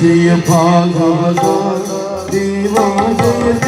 diye pala divan diye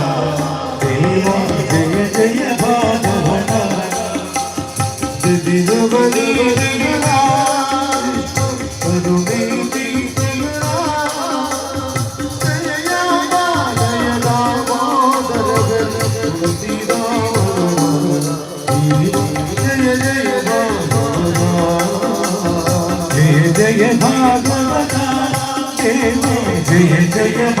taken by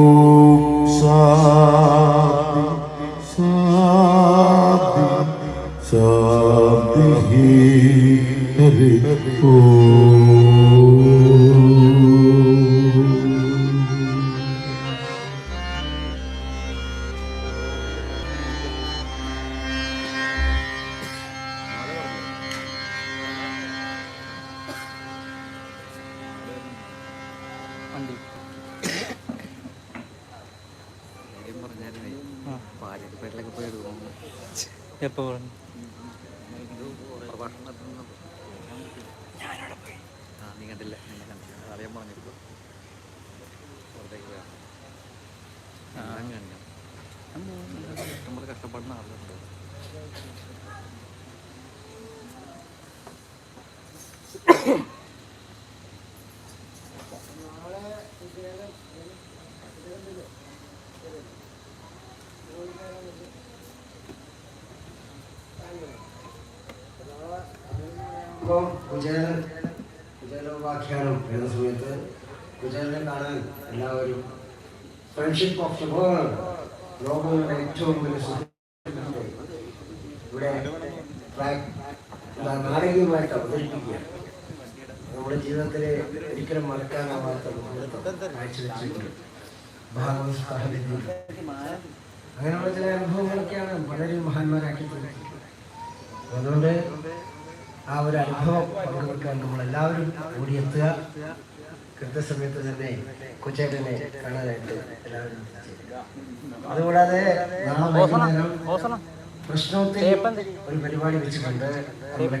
എപ്പോ പറഞ്ഞു നീ കണ്ടില്ല. എന്നെ കണ്ടില്ല. അറിയാൻ പറഞ്ഞിരുന്നു പുറത്തേക്ക് പോയാ എല്ലാം കണ്ടു. ഇഷ്ടംപോലെ കഷ്ടപ്പെടുന്ന ആളുകളുണ്ട് ഇപ്പോൾ ഫ്രണ്ട്ഷിപ്പ് ഓഫ് ദ വേൾഡ് ലോകങ്ങളുടെ ഏറ്റവും വലിയ ഇവിടെ നാടകീയമായിട്ട് അവതരിപ്പിക്കുക. നമ്മുടെ ജീവിതത്തിലെ ഒരിക്കലും മറക്കാനാവാത്ത കാഴ്ചവെച്ചിട്ടുണ്ട് ഭാഗവത സാഹചര്യം അങ്ങനെയുള്ള ചില അനുഭവങ്ങളൊക്കെയാണ് പലരും മഹാന്മാരാക്കി തീർക്കുന്നത് അതുകൊണ്ട് ആ ഒരു അനുഭവം പങ്കുവെക്കാൻ നമ്മളെല്ലാവരും ഓടിയെത്തുക. കൃത്യസമയത്ത് തന്നെ കൊച്ചേട്ടനെ കാണാനായിട്ട് എല്ലാവരും. അതുകൂടാതെ നാളെ വൈകുന്നേരം പ്രശ്നോത്തരി ഒരു പരിപാടി വെച്ചിട്ടുണ്ട്.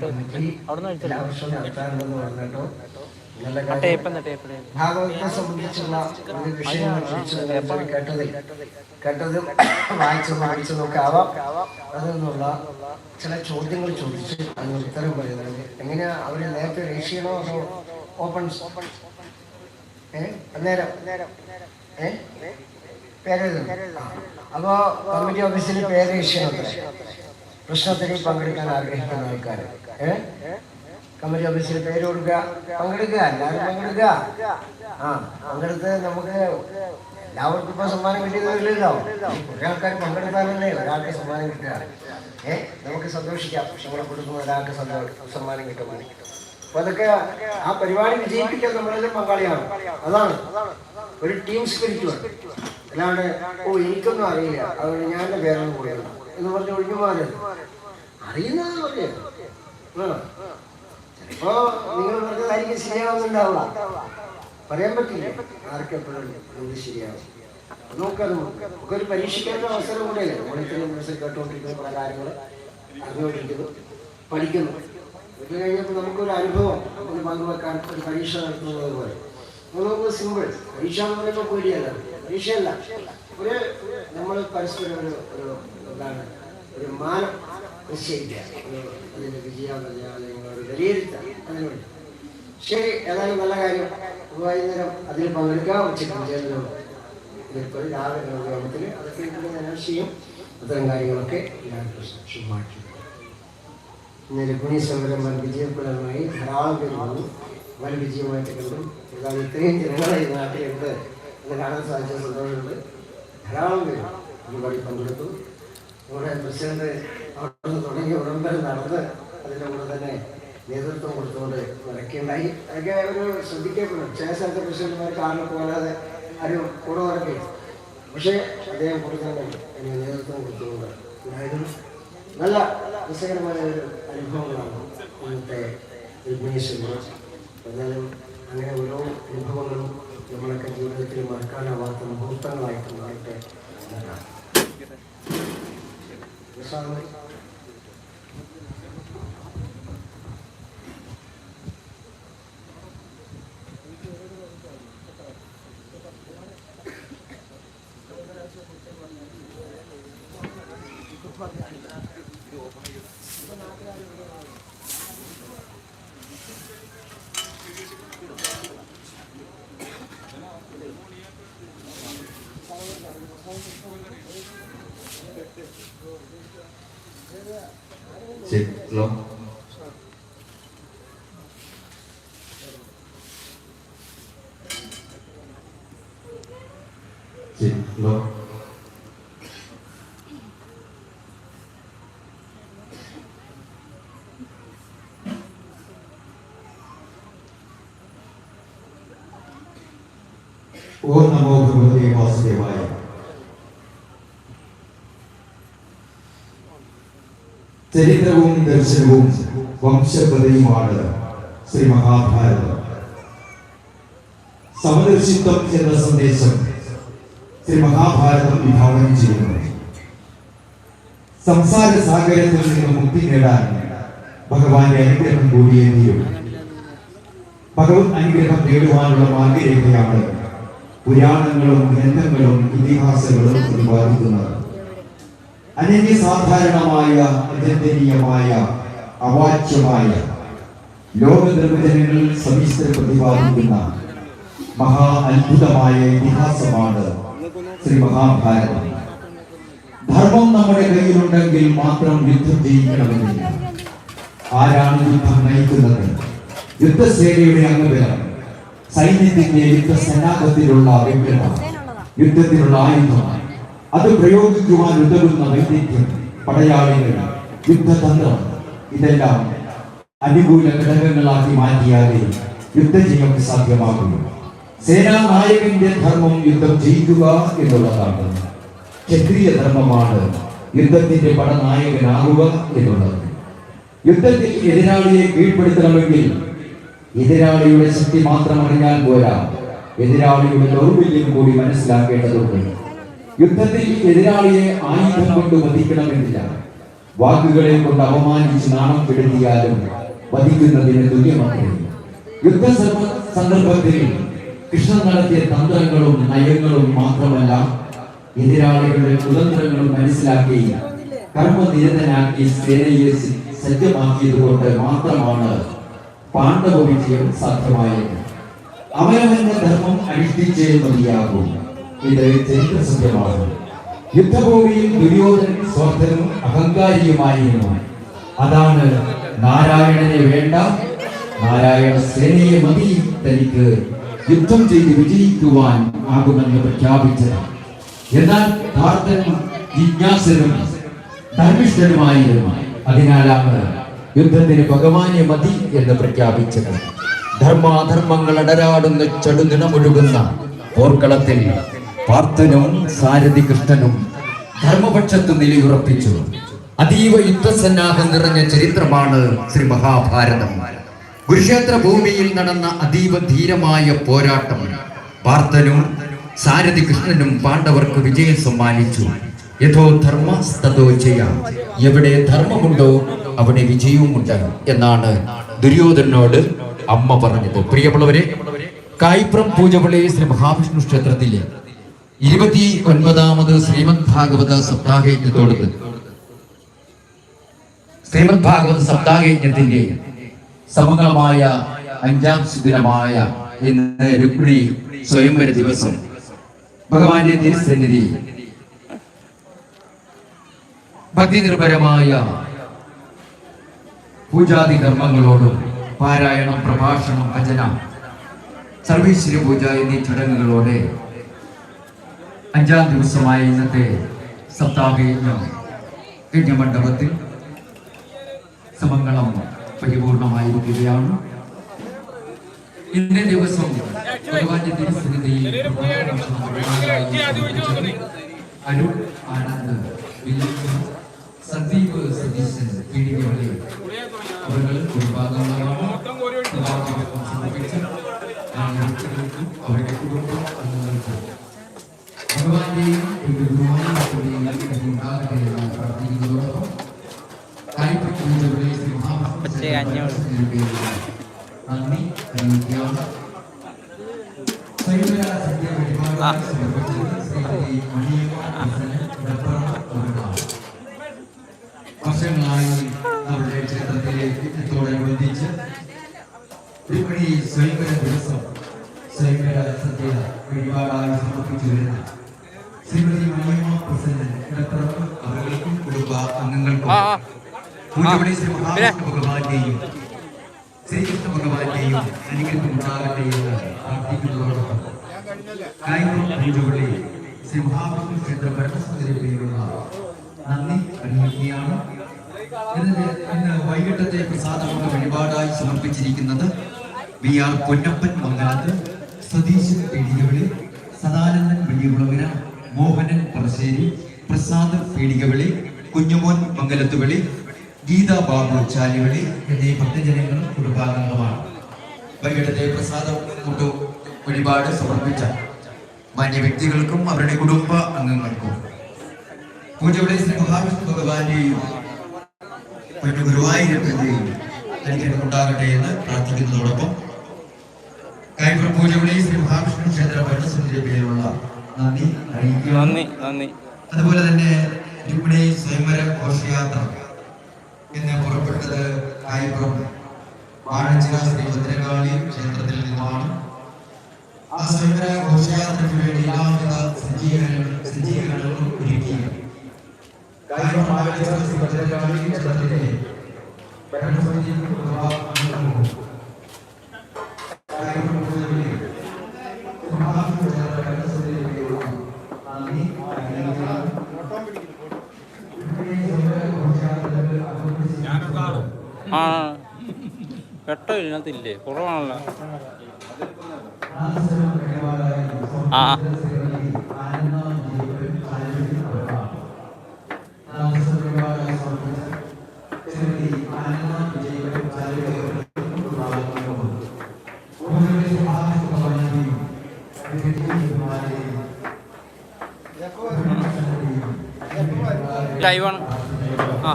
കമ്മിറ്റി എല്ലാ വർഷവും നടത്താറുണ്ടെന്ന് പറഞ്ഞിട്ടോ. നല്ല ഭാഗവതത്തെ സംബന്ധിച്ചുള്ള ഒരു വിഷയങ്ങൾ കേട്ടതിൽ കേട്ടതും വായിച്ചു വായിച്ചു നോക്കാവാം അതിൽ നിന്നുള്ള ചില ചോദ്യങ്ങൾ ചോദിച്ച് അതിന് ഉത്തരം പറയുന്നത് എങ്ങനെയാ അവർ നേരത്തെ രക്ഷിക്കണോ അതോ ഓപ്പൺ അപ്പോ കമ്മിറ്റി ഓഫീസിൽ പേര് വിഷയമുണ്ട് പ്രശ്നത്തിൽ പങ്കെടുക്കാൻ ആഗ്രഹിക്കുന്ന ആൾക്കാർ കമ്മിറ്റി ഓഫീസിൽ പേര് കൊടുക്കുക. പങ്കെടുക്കുക. എല്ലാവരും പങ്കെടുക്കുക. ആ. പങ്കെടുത്ത് നമുക്ക് എല്ലാവർക്കും ഇപ്പൊ സമ്മാനം കിട്ടിയതല്ലോ കുറെ ആൾക്കാർ പങ്കെടുത്താലല്ലേ ഒരാൾക്ക് സമ്മാനം കിട്ടുക. ഏഹ് നമുക്ക് സന്തോഷിക്കാം. നമ്മളെ കൊടുക്കുന്ന ഒരാൾക്ക് സമ്മാനം കിട്ടുമ്പോൾ അതൊക്കെ ആ പരിപാടി വിജയിപ്പിക്കാൻ നമ്മളെല്ലാം പങ്കാളിയാണ്. അതാണ്. ഒരു ടീം സ്പിരിറ്റ് അല്ലാണ്ട് ഓ എനിക്കൊന്നും അറിയില്ല. അതുകൊണ്ട് ഞാൻ എന്റെ പേരൊന്നും കൂടിയാണ് എന്ന് പറഞ്ഞ് ഒഴിഞ്ഞു പോകാനല്ല അറിയുന്നത് ചിലപ്പോ നിങ്ങൾ പറഞ്ഞതായിരിക്കും ശരിയാവുന്നുണ്ടാവുക പറയാൻ പറ്റില്ല. ആർക്കെപ്പോഴും എന്ത് ശരിയാവും നോക്കാം. നമുക്ക് നമുക്കൊരു പരീക്ഷിക്കേണ്ട അവസരം കൂടെയല്ലേ? നമ്മൾ കേട്ടുകൊണ്ടിരിക്കുന്ന പല കാര്യങ്ങൾ അറിഞ്ഞുകൊണ്ടിരിക്കുന്നു പഠിക്കുന്നു. ഇത് കഴിഞ്ഞപ്പോൾ നമുക്കൊരു അനുഭവം. ഒന്ന് പങ്കുവെക്കാൻ ഒരു പരീക്ഷ നടത്തുന്നത് പോലെ. നമുക്ക് സിമ്പിൾ പരീക്ഷ എന്ന് പറയുമ്പോൾ പേടിയല്ല. പരീക്ഷയല്ല. ഒരു നമ്മൾ പരസ്പരം ഒരു ഒരു എന്താണ് ഒരു മാനം നിശ്ചയിക്കുക. അതിന്റെ വിജയം ഒരു വിലയിരുത്തുക. അതിനുവേണ്ടി ശരി ഏതായാലും നല്ല കാര്യം. വൈകുന്നേരം അതിൽ പങ്കെടുക്കാൻ ഉച്ചയ്ക്ക് വിജയം ഇതിപ്പോൾ രാവിലെ യോഗത്തിൽ അതൊക്കെ ഞാൻ ചെയ്യും. അത്തരം കാര്യങ്ങളൊക്കെ ഞാൻ ശുഭമാക്കി ഇന്ന് രുക്മിണി സമരം വൻ വിജയപ്രദമായി ധാരാളം പേര് വന്നു. വൻ വിജയമായിട്ട് കണ്ടു. ഏതായാലും ഇത്രയും ജനങ്ങളെ ഈ നാട്ടിലുണ്ട് എന്ന് കാണാൻ സാധിച്ച സന്തോഷമുണ്ട്. ധാരാളം പേര് പരിപാടി പങ്കെടുത്തു. നമ്മുടെ പ്രസിഡന്റ് അവിടെ നിന്ന് തുടങ്ങി വരെ നടന്ന് അതിന്റെ കൂടെ തന്നെ നേതൃത്വം കൊടുത്തുകൊണ്ട് നടക്കുകയുണ്ടായി. അതൊക്കെ ഒരു ശ്രദ്ധിക്കപ്പെടും. ചില സ്ഥലത്തെ പ്രസിഡന്റുമാർ കാറിൽ പോകാതെ ആരും കൂടെ നടക്കില്ല. പക്ഷേ അദ്ദേഹം കൊടുക്കാൻ അതിന് നേതൃത്വം കൊടുത്തുകൊണ്ട്. ഉണ്ടായിരുന്നു നല്ല രസകരമായ ഒരു അനുഭവങ്ങളാണ് ഇന്നത്തെ വിഘ്നേശ്വരൻ എന്നാലും അങ്ങനെ ഓരോ അനുഭവങ്ങളും നമ്മളൊക്കെ ജീവിതത്തിൽ മറക്കാനാവാത്ത മുഹൂർത്തങ്ങളായിട്ട് മാറട്ടെ എന്നതാണ് ഓ നമോ ഭഗവതേ വാസുദേവായ ചരിത്രവും ദർശനവും വംശപതയുമാണ് ശ്രീ മഹാഭാരതം. സമദർശിത്വം എന്ന സന്ദേശം ശ്രീ മഹാഭാരതം വിഭാവനം ചെയ്യുന്നു. സംസാര സാഗരത്തിൽ നിന്ന് മുക്തി നേടാൻ ഭഗവാന്റെ അനുഗ്രഹം കൂടിയേ തീരും ഭഗവത് അനുഗ്രഹം നേടുവാനുള്ള മാർഗരേഖയാണ് പുരാണങ്ങളും ഗ്രന്ഥങ്ങളും ഇതിഹാസങ്ങളും പ്രതിപാദിക്കുന്നത് അനന്യസാധാരണമായ അചന്തനീയമായ അവാച്യമായ ലോകനിർവചനങ്ങളിൽ സവിസ്തര പ്രതിപാദിക്കുന്ന മഹാ അത്ഭുതമായ ഇതിഹാസമാണ് ശ്രീ മഹാഭാരതം. ധർമ്മം നമ്മുടെ കയ്യിലുണ്ടെങ്കിൽ മാത്രം യുദ്ധം ജയിക്കണമെന്നില്ല ആരാണ് യുദ്ധം നയിക്കുന്നത്? യുദ്ധസേനയുടെ അംഗബലം സൈന്യത്തിന്റെ യുദ്ധസന്നാഹത്തിലുള്ള വ്യക്തത യുദ്ധത്തിലുള്ള ആയുധമാണ് അത് പ്രയോഗിക്കുവാൻ ഉതകുന്ന വൈദ്യം പടയാളികൾ യുദ്ധതന്ത്രം ഇതെല്ലാം അനുകൂല ഘടകങ്ങളാക്കി മാറ്റിയാലേ യുദ്ധജയം സാധ്യമാകുന്നു സേനാനായകന്റെ ധർമ്മം യുദ്ധം ജയിക്കുക എന്നുള്ളതാണ്. ക്ഷത്രിയ ധർമ്മമാണ് യുദ്ധത്തിന്റെ പടനായകനാകുക എന്നുള്ളത്. യുദ്ധത്തിൽ എതിരാളിയെ കീഴ്പ്പെടുത്തണമെങ്കിൽ എതിരാളിയുടെ ശക്തി മാത്രം അറിഞ്ഞാൽ പോരാ. എതിരാളിയുടെ ദൗർബല്യം കൂടി മനസ്സിലാക്കേണ്ടതുണ്ട്. യുദ്ധത്തിൽ എതിരാളിയെ ആയുധം കൊണ്ട് വധിക്കണമെന്നില്ല. വാക്കുകളെ കൊണ്ട് അപമാനിച്ച് നാണം കെടുത്തിയാലും വധിക്കുന്നതിന് തുല്യമത്രേ. യുദ്ധ സന്ദ- സന്ദർഭത്തിൽ കൃഷ്ണൻ നടത്തിയ തന്ത്രങ്ങളും നയങ്ങളും മാത്രമല്ല എതിരാളികളുടെ കുതന്ത്രങ്ങളും മനസ്സിലാക്കി കർമ്മനിരതനാക്കി സേനയെ സജ്ജമാക്കിയത് കൊണ്ട് മാത്രമാണ് പാണ്ഡവ സാധ്യമായത് അവനവന്റെ ധർമ്മം അനുഷ്ഠിച്ചേ മതിയാകും. ഇത് ചരിത്ര യുദ്ധഭൂമിയിൽ ദുര്യോധനൻ സ്വർദ്ധനും അഹങ്കാരിയുമായിരുന്നു. അതാണ് നാരായണനെ വേണ്ട നാരായണ സേനയെ മതി തനിക്ക് യുദ്ധം ചെയ്ത് വിജയിക്കുവാൻ ആകുമെന്ന് പ്രഖ്യാപിച്ചത്. എന്നാൽ ജിജ്ഞാസനും ധർമ്മിഷ്ഠനുമായിരുന്നു. അതിനാലാണ് യുദ്ധത്തിന് ഭഗവാനെ മതി എന്ന് പ്രഖ്യാപിച്ചത്. ധർമാധർമ്മങ്ങൾ അടരാടുന്ന ചടുനിണമൊഴുകുന്ന പോർക്കളത്തിൽ പാർത്ഥനും സാരഥി കൃഷ്ണനും ധർമ്മപക്ഷത്ത് നിലയുറപ്പിച്ചു. അതീവ യുദ്ധസന്നാഹം നിറഞ്ഞ ചരിത്രമാണ് ശ്രീ മഹാഭാരതം. കുരുക്ഷേത്ര ഭൂമിയിൽ നടന്ന അതീവ ധീരമായ പോരാട്ടം പാർത്ഥനും സാരഥി കൃഷ്ണനും പാണ്ഡവർക്ക് വിജയം സമ്മാനിച്ചു. യഥോ ധർമ്മ തഥോ ജയ. എവിടെ ധർമ്മമുണ്ടോ അവിടെ വിജയവുമുണ്ട് എന്നാണ് ദുര്യോധനോട് അമ്മ പറഞ്ഞത്. പ്രിയമുള്ളവരെ കായ്പ്രം പൂജപള്ളി ശ്രീ മഹാവിഷ്ണു ക്ഷേത്രത്തിലെ ഇരുപത്തി ഒൻപതാമത് ശ്രീമദ് ഭാഗവത സപ്താഹയജ്ഞത്തോട് ശ്രീമദ് ഭാഗവത സപ്താഹയജ്ഞത്തിന്റെ സമഗ്രമായ അഞ്ചാം ദിനമായ ഇന്ന് രുക്മിണി സ്വയംവര ദിവസം ഭഗവാന്റെ തിരുസന്നിധി ഭക്തി നിർഭരമായ പൂജാതി ധർമ്മങ്ങളോടും പാരായണം പ്രഭാഷണം ഭജന സർവീശ്വര പൂജ എന്നീ ചടങ്ങുകളോടെ അഞ്ചാം ദിവസമായ ഇന്നത്തെ സപ്താഹയജ്ഞം യജ്ഞമണ്ഡപത്തിൽ സമംഗളം പരിപൂർണമായിരിക്കുകയാണ്. ഇന്നേ ദിവസം ഭഗവാന്റെ തിരുസന്നിധിയിൽ അരുൺ ആനന്ദ് വില്യം சத்தீவ் சதீஷன் பிடிக்க அவர்களும் ஒரு ഭഗവാന്റെയും ശ്രീകൃഷ്ണ ഭഗവാന്റെയും അനുഗ്രഹം ഉണ്ടാകട്ടെ എന്ന് പ്രാർത്ഥിക്കുന്നതോടൊപ്പം പൂജപ്പടി ശ്രീ മഹാവിഷ്ണു ക്ഷേത്ര ഭരണസമിതിയുടെ പേരിലുള്ള നന്ദി അറിയിക്കുകയാണ് ഇതിന്റെ ഇന്ന് വൈകിട്ടത്തെ പ്രസാദമുള്ള വഴിപാടായി സമർപ്പിച്ചിരിക്കുന്നത് വി ആർ പൊന്നപ്പൻ മംഗലത്ത് സതീശൻ പീടികവിളി സദാനന്ദൻ വെള്ളിയുളവിന മോഹനൻ പറശ്ശേരി പ്രസാദ് പീടികവിളി കുഞ്ഞുമോൻ മംഗലത്തുവിളി ഗീതാ ബാബു ചാലിവടി എന്നീ ഭക്തജനങ്ങളും കുടുംബാംഗങ്ങളുമാണ്. വൈകിട്ടത്തെ പ്രസാദം കൂട്ടു വഴിപാട് സമർപ്പിച്ച മാന്യ വ്യക്തികൾക്കും അവരുടെ കുടുംബ അംഗങ്ങൾക്കും. പൂജവിളി ശ്രീ മഹാവിഷ്ണു ഭഗവാന്റെയും മറ്റു ഗുരുവായൂരപ്പന്റെയും അനുഗ്രഹം ഉണ്ടാകട്ടെ എന്ന് പ്രാർത്ഥിക്കുന്നതോടൊപ്പം കായംകുളം പൂജവിളി ശ്രീ മഹാവിഷ്ണു ക്ഷേത്ര ഭരണസമിതിയുടെ പേരിലുള്ള നന്ദി അറിയിക്കുക നന്ദി നന്ദി. അതുപോലെ തന്നെ രുക്മിണി സ്വയംവര ഘോഷയാത്ര എന്ന് പുറപ്പെട്ടത് കായിപ്പുറം വാഴച്ചിറ ശ്രീ ഭദ്രകാളി ക്ഷേത്രത്തിൽ നിന്നുമാണ്. ആ സ്വയംവര ഘോഷയാത്രയ്ക്ക് വേണ്ടി എല്ലാവിധ സജ്ജീകരണങ്ങളും സജ്ജീകരണങ്ങളും ഒരുക്കി കായംകുളം വാഴച്ചിറ ശ്രീ ഭദ്രകാളി ക്ഷേത്രത്തിലെ ഭരണസമിതി അംഗങ്ങളും കായംകുളം പൂജകളിൽ മഹാവിഷ്ണു ക്ഷേത്ര ഭരണസമിതിയുടെ പേരിലുള്ള നന്ദി അറിയിക്കുകയാണ് ആ പെട്ടോ ഇതിനകത്തില്ലേ കുറവാണല്ലോ. ആ ആ. ലൈവാണ് ആ.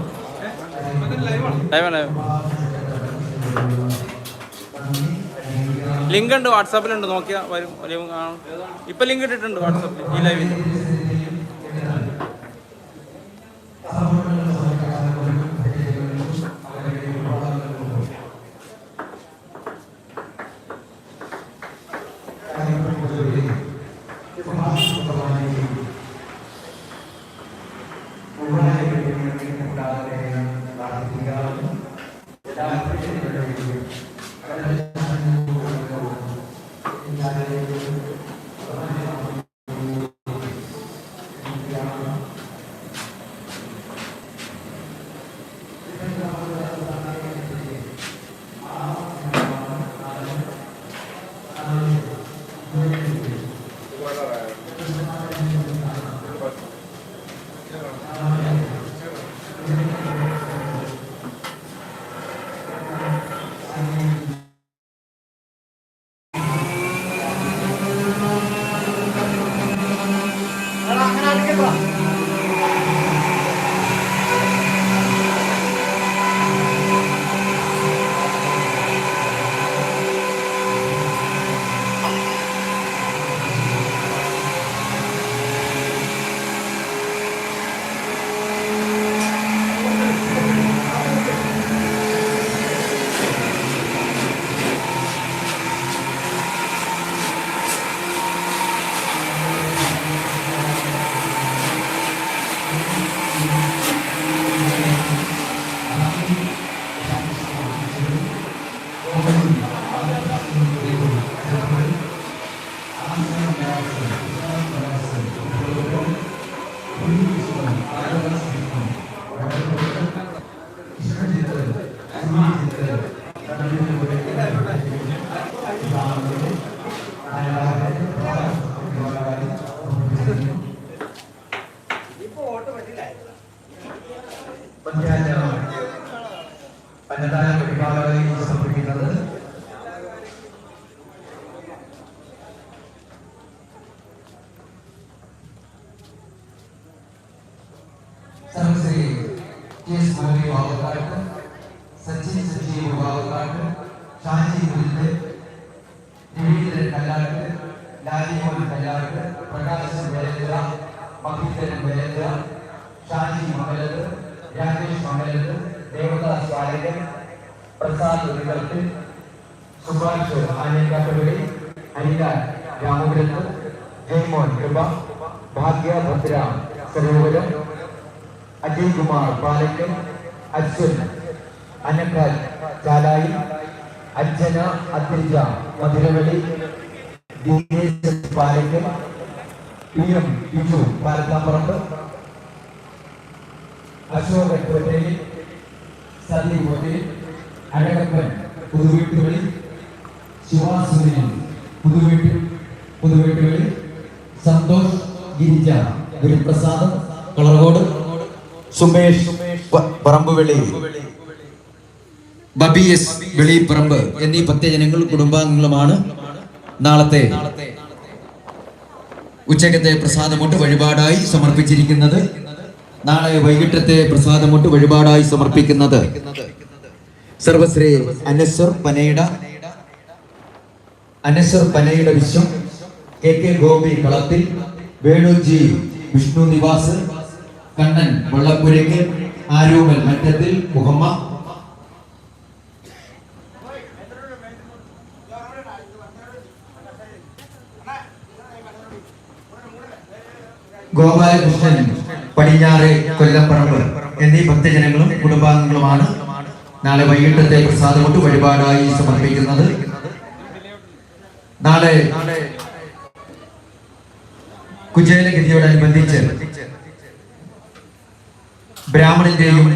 ലൈവാണ് ലൈവ് ലിങ്ക് ഉണ്ട് വാട്സാപ്പിലുണ്ട് നോക്കിയാൽ വരും. ഇപ്പൊ ലിങ്ക് ഇട്ടിട്ടുണ്ട് വാട്സാപ്പിൽ ഈ ലൈവിൽ ഷാജി മംഗലത്ത് രാകേഷ് മംഗലത്ത് ദേവദാസ് വാര്യകൻ പ്രസാദ് ഉരുകൾക്ക് സുഭാഷ് ആനേക്കാട്ടുപടി ഹരിലാൽ രാമപുരത്ത് ജയ്മോൻ കൃപ ഭാഗ്യഭദ്ര സരോവരം അജയ് കുമാർ പാലക്കൽ അശ്വൻ അനക്കാൽ ചാലായി അഞ്ജന അദ്രിജ മധുരവളി ദിനേശ് പാലക്കൽ പി എം ബിജു പാലക്കാപ്പറമ്പ് അശോകൻ പട്ടേൽ സന്ദീപ് കോട്ടയിൽ അഴകപ്പൻ പുതുവീട്ടുകളിൽ ശിവാസുനി പുതുവീട്ടിൽ പുതുവീട്ടുകളിൽ സന്തോഷ് ഗിരിജ ഗുരുപ്രസാദ് കളർകോട് സുമേഷ് പറമ്പുവെളി ബബി എസ് വെളിപ്പറമ്പ് എന്നീ ഭക്തജനങ്ങൾ കുടുംബാംഗങ്ങളുമാണ്. നാളത്തെ ഉച്ചക്കത്തെ പ്രസാദമൊട്ട് വഴിപാടായി സമർപ്പിച്ചിരിക്കുന്നത് നാളെ വൈകിട്ടത്തെ പ്രസാദം പ്രസാദമൊട്ട് വഴിപാടായി സമർപ്പിക്കുന്നത് സർവശ്രീ അനശ്വർ പനയുടെ അനശ്വർ പനയുടെ വിശ്വം കെ കെ ഗോപി കളത്തിൽ വേണുജി വിഷ്ണു നിവാസ് കണ്ണൻ വള്ളപ്പുരയ്ക്ക് ആരോമൽ മറ്റത്തിൽ മുഹമ്മദ് ഗോപാലകൃഷ്ണൻ പടിഞ്ഞാറ് കൊല്ലപ്പറമ്പ് എന്നീ ഭക്തജനങ്ങളും കുടുംബാംഗങ്ങളുമാണ് നാളെ വൈകിട്ടത്തെ പ്രസാദമൊട്ട് വഴിപാടായി സമർപ്പിക്കുന്നത്. നാളെ കുചേലഗതിയോടനുബന്ധിച്ച് ബ്രാഹ്മണന്റെയും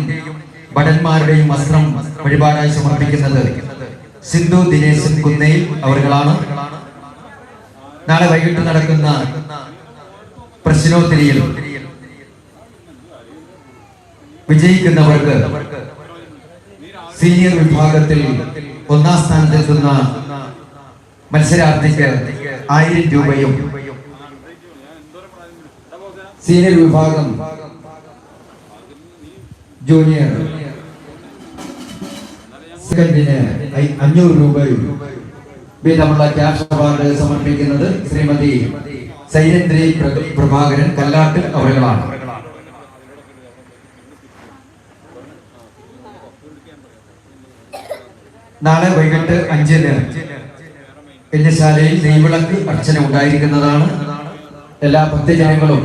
ഭടന്മാരുടെയും വസ്ത്രം വഴിപാടായി സമർപ്പിക്കുന്നത് സിന്ധു ദിനേശൻ കുന്നയിൽ അവർകളാണ് നാളെ വൈകിട്ട് നടക്കുന്ന പ്രശ്നോത്തരിയിൽ വിജയിക്കുന്നവർക്ക് സീനിയർ വിഭാഗത്തിൽ ഒന്നാം സ്ഥാനത്തെത്തുന്ന മത്സരാർത്ഥിക്ക് ആയിരം രൂപയും സീനിയർ വിഭാഗം ജൂനിയർ സെക്കൻഡിന് അഞ്ഞൂറ് രൂപയും വീതമുള്ള ക്യാഷ് അവാർഡ് സമർപ്പിക്കുന്നത് ശ്രീമതി സൈരന്ദ്രി പ്രഭാകരൻ കല്ലാട്ട് അവരുകളാണ് നാളെ വൈകിട്ട് അഞ്ചിന് യജ്ഞശാലയിൽ നെയ്വിളക്ക് അർച്ചന ഉണ്ടായിരിക്കുന്നതാണ്. എല്ലാ ഭക്തജനങ്ങളും